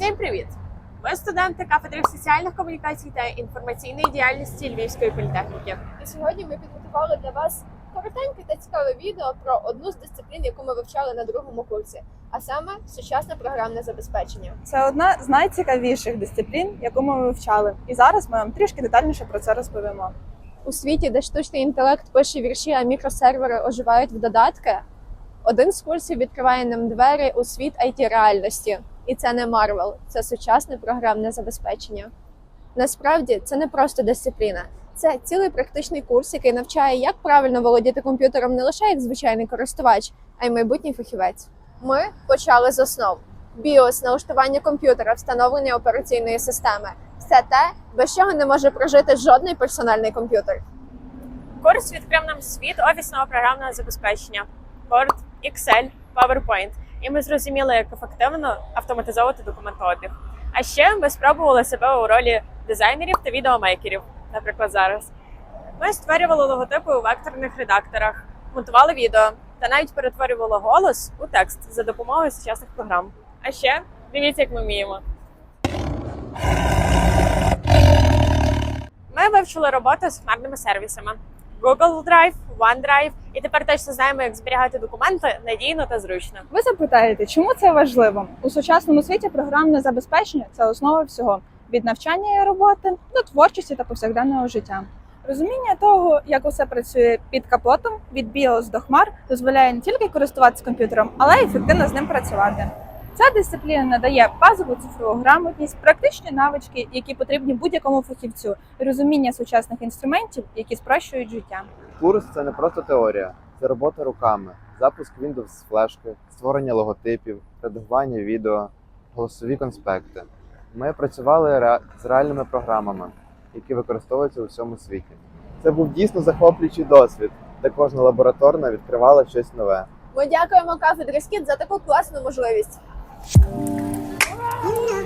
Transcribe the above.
Всім привіт! Ми студенти кафедри соціальних комунікацій та інформаційної діяльності Львівської політехніки. І сьогодні ми підготували для вас коротеньке та цікаве відео про одну з дисциплін, яку ми вивчали на другому курсі, а саме сучасне програмне забезпечення. Це одна з найцікавіших дисциплін, яку ми вивчали. І зараз ми вам трішки детальніше про це розповімо. У світі, де штучний інтелект пише вірші, а мікросервери оживають в додатки. Один з курсів відкриває нам двері у світ it реальності, і це не Марвел, це сучасне програмне забезпечення. Насправді це не просто дисципліна, це цілий практичний курс, який навчає, як правильно володіти комп'ютером не лише як звичайний користувач, а й майбутній фахівець. Ми почали з основ: BIOS, налаштування комп'ютера, встановлення операційної системи все те, без чого не може прожити жодний персональний комп'ютер. Курс відкрив нам світ офісного програмного забезпечення Word, Excel, PowerPoint. І ми зрозуміли, як ефективно автоматизовувати документообіг. А ще ми спробували себе у ролі дизайнерів та відеомейкерів, наприклад, зараз. Ми створювали логотипи у векторних редакторах, монтували відео та навіть перетворювали голос у текст за допомогою сучасних програм. А ще дивіться, як ми вміємо. Ми вивчили роботу з хмарними сервісами Google Drive, OneDrive, і тепер точно знаємо, як зберігати документи надійно та зручно. Ви запитаєте, чому це важливо? У сучасному світі програмне забезпечення це основа всього від навчання і роботи до творчості та повсякденного життя. Розуміння того, як усе працює під капотом від BIOS до хмар, дозволяє не тільки користуватися комп'ютером, але й ефективно з ним працювати. Ця дисципліна надає базову цифрову грамотність, практичні навички, які потрібні будь-якому фахівцю, і розуміння сучасних інструментів, які спрощують життя. Курс це не просто теорія, це робота руками, запуск Windows з флешки, створення логотипів, редагування відео, голосові конспекти. Ми працювали ре- з реальними програмами, які використовуються у всьому світі. Це був дійсно захоплюючий досвід, де кожна лабораторна відкривала щось нове. Ми дякуємо кафедрі Скіт за таку класну можливість. うん、うん